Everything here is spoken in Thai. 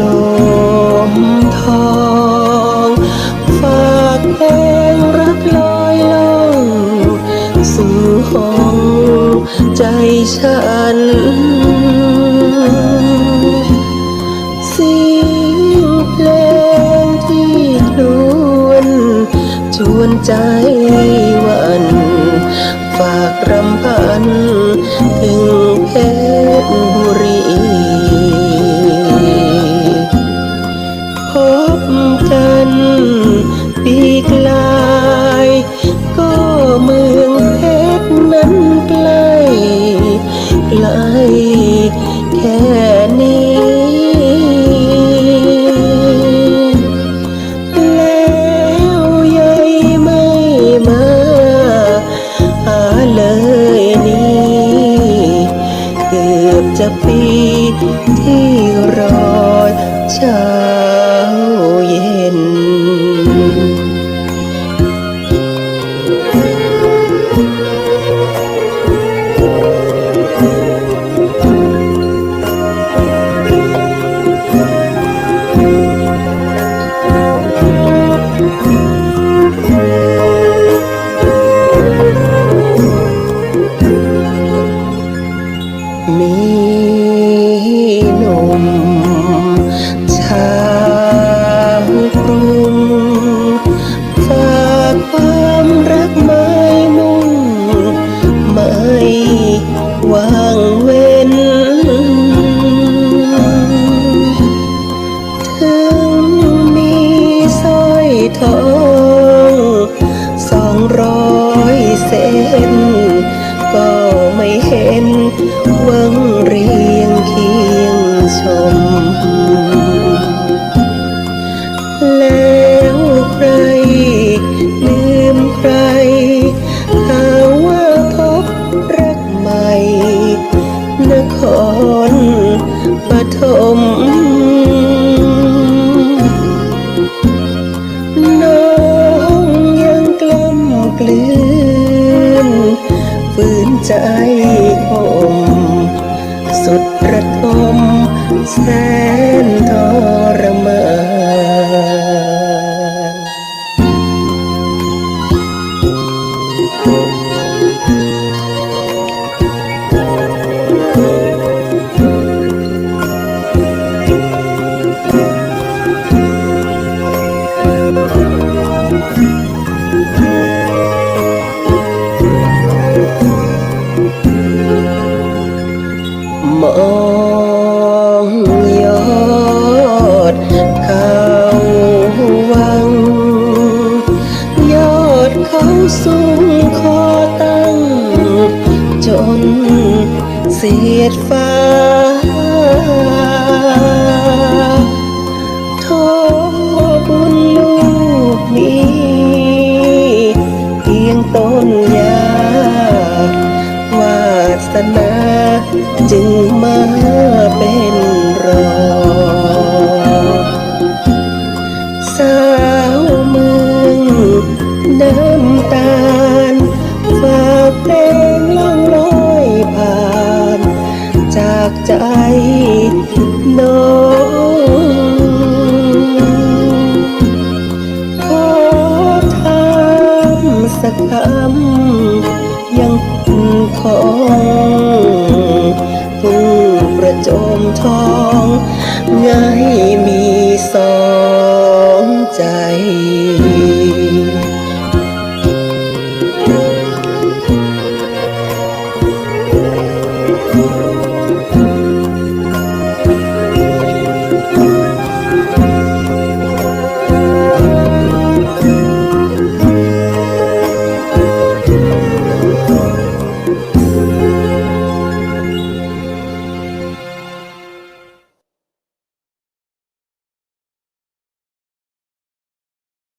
ลมทองฝากเพลงรักลอยลงสู่ห้องใจฉัน เสียงเพลงที่ครวนชวนใจวัน ฝากรำพัน ดจะปีที่รอเช้าเย็น thank you me. ปฐมน้องยังกล้ำกลืนฝืนใจอมสุดประทมแสนทอ นเสียดฟ้า Yeah.